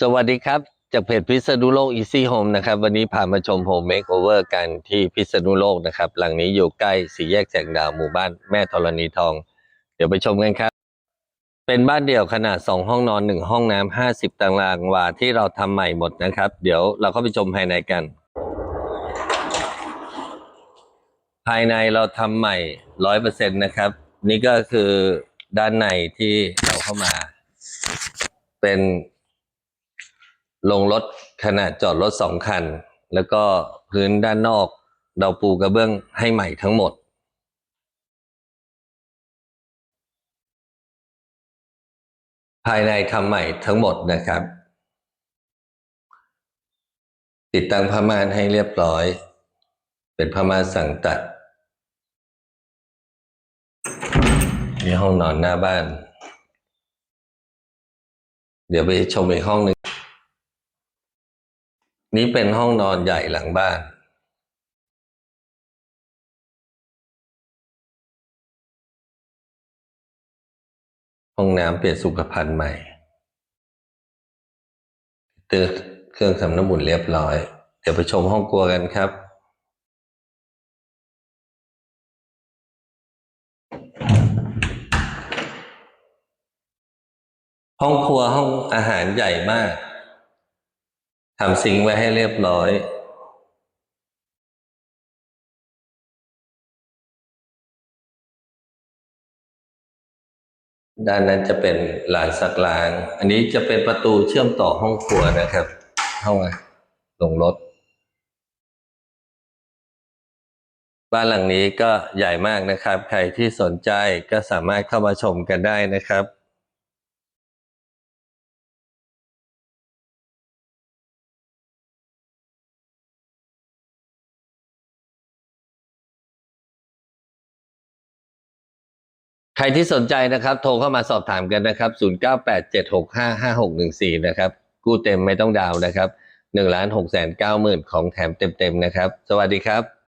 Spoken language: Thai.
สวัสดีครับ จากเพจพิษณุโลก Easy Home นะครับ วันนี้พามาชมโฮมเมคโอเวอร์กันที่พิษณุโลกนะครับ หลังนี้อยู่ใกล้สี่แยกแสงดาวหมู่บ้านแม่ธรณีทอง เดี๋ยวไปชมกันครับ เป็นบ้านเดี่ยวขนาด 2 ห้องนอน 1 ห้องน้ำ50 ตารางวาที่เราทำใหม่หมดนะครับ เดี๋ยวเราเข้าไปชมภายในกัน ภายในเราทำใหม่ร้อยเปอร์เซ็นต์นะครับ นี่ก็คือด้านในที่เราเข้ามา เป็น ลงรถขนาดจอดรถสองคัน แล้วก็พื้นด้านนอก เราปูกระเบื้องให้ใหม่ทั้งหมด ภายในทำใหม่ทั้งหมดนะครับ ติดตั้งผ้าม่านให้เรียบร้อย เป็นผ้าม่านสั่งตัดมีห้องนอนหน้าบ้าน เดี๋ยวไปชมอีกห้องหนึ่ง นี่เป็นห้องนอนใหญ่หลังบ้านห้องน้ำเปลี่ยนสุขภัณฑ์ใหม่เตือเครื่องทำน้ำอุ่นเรียบร้อย เดี๋ยวไปชมห้องครัวกันครับ ห้องครัวห้องอาหารใหญ่มากำซิงไว้ให้เรียบร้อยด้านนั้นจะเป็นหลานซักล้าง อันนี้จะเป็นประตูเชื่อมต่อห้องครัวนะครับห้องลงรถ บ้านหลังนี้ก็ใหญ่มากนะครับ ใครที่สนใจก็สามารถเข้ามาชมกันได้นะครับ รที่สนใจนะครับ โทรเข้ามาสอบถามกันนะครับ 0987655614 นะครับ กู้เต็มไม่ต้องดาวนะครับ1ล้าน6แสน9หมื่นของแถมเต็มๆนะครับ สวัสดีครับ